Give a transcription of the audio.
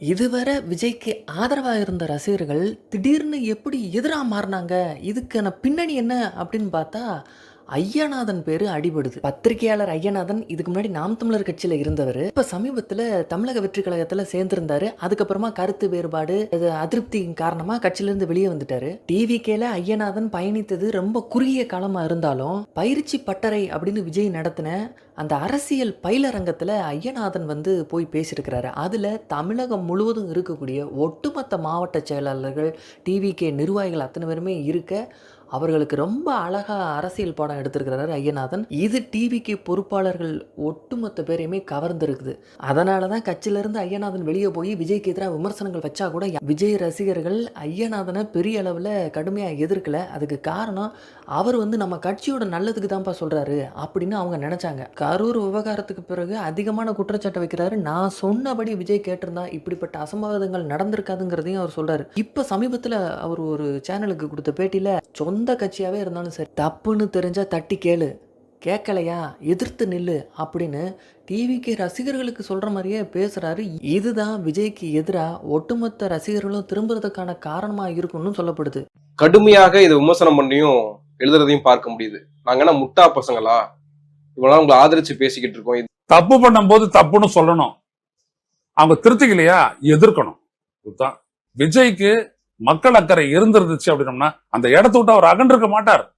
இதுவரை விஜய்க்கு ஆதரவாக இருந்த ரசிகர்கள் திடீர்னு எப்படி எதிராக மாறினாங்க இதுக்கான பின்னணி என்ன அப்படின்னு பார்த்தா ஐயநாதன் பேர் அடிபடுது. பத்திரிகையாளர் ஐயநாதன் இதுக்கு முன்னாடி நாம் தமிழர் கட்சியில் இருந்தவர். இப்போ சமீபத்தில் தமிழக வெற்றி கழகத்தில் சேர்ந்திருந்தாரு. அதுக்கப்புறமா கருத்து வேறுபாடு அது அதிருப்தியின் காரணமாக கட்சியிலேருந்து வெளியே வந்துட்டாரு. டிவிகேல ஐயநாதன் பயணித்தது ரொம்ப குறுகிய காலமாக இருந்தாலும் பயிற்சி பட்டறை அப்படின்னு விஜய் நடத்தின அந்த அரசியல் பயிலரங்கத்தில் ஐயநாதன் வந்து போய் பேசியிருக்கிறாரு. அதில் தமிழகம் முழுவதும் இருக்கக்கூடிய ஒட்டுமொத்த மாவட்ட செயலாளர்கள் டிவிகே நிர்வாகிகள் அத்தனை பேருமே இருக்க அவர்களுக்கு ரொம்ப அழகாக அரசியல் பாடம் எடுத்திருக்கிறாரு ஐயநாதன். இது டிவிக்கு பொறுப்பாளர்கள் ஒட்டுமொத்த பேரையுமே கவர்ந்திருக்குது. அதனால தான் கட்சியிலேருந்து ஐயநாதன் வெளியே போய் விஜய்க்கு எதிராக விமர்சனங்கள் வச்சா கூட விஜய் ரசிகர்கள் ஐயநாதனை பெரிய அளவில் கடுமையாக எதிர்க்கல. அதுக்கு காரணம் அவர் வந்து நம்ம கட்சியோட நல்லதுக்கு தான்ப்பா சொல்கிறாரு அப்படின்னு அவங்க நினச்சாங்க. கரூர் விவகாரத்துக்கு பிறகு அதிகமான குற்றச்சாட்டை வைக்கிறாரு. நான் சொன்னபடி விஜய் கேட்டிருந்தா இப்படிப்பட்ட அசம்பாவிதங்கள் நடந்திருக்காதுங்கிறதையும் அவர் சொல்றாரு. இப்போ சமீபத்தில் அவர் ஒரு சேனலுக்கு கொடுத்த பேட்டியில் சொந்த கட்சியாகவே இருந்தாலும் சரி. தப்புன்னு தெரிஞ்சா தட்டி கேளு. கேட்கலையா எதிர்த்து நில்லு அப்படின்னு டிவிக்கு ரசிகர்களுக்கு சொல்கிற மாதிரியே பேசுகிறாரு இதுதான் விஜய்க்கு எதிராக ஒட்டுமொத்த ரசிகர்களும் திரும்புறதுக்கான காரணமாக இருக்கும்னு சொல்லப்படுது. கடுமையாக இதை விமர்சனம் பண்ணியும் எழுதுறதையும் பார்க்க முடியுது. நாங்க என்ன முட்டா பசங்களா? இவ்வளவு உங்களை ஆதரிச்சு பேசிக்கிட்டு இருக்கோம். இது தப்பு பண்ணும்போது தப்புன்னு சொல்லணும். அவங்க திருத்திக்கலையா? எதிர்க்கணும். இதுதான். விஜய்க்கு மக்கள் அக்கறை இருந்திருந்துச்சு அப்படின்னம்னா அந்த இடத்த விட்டு அவர் அகன்றிருக்க மாட்டார்.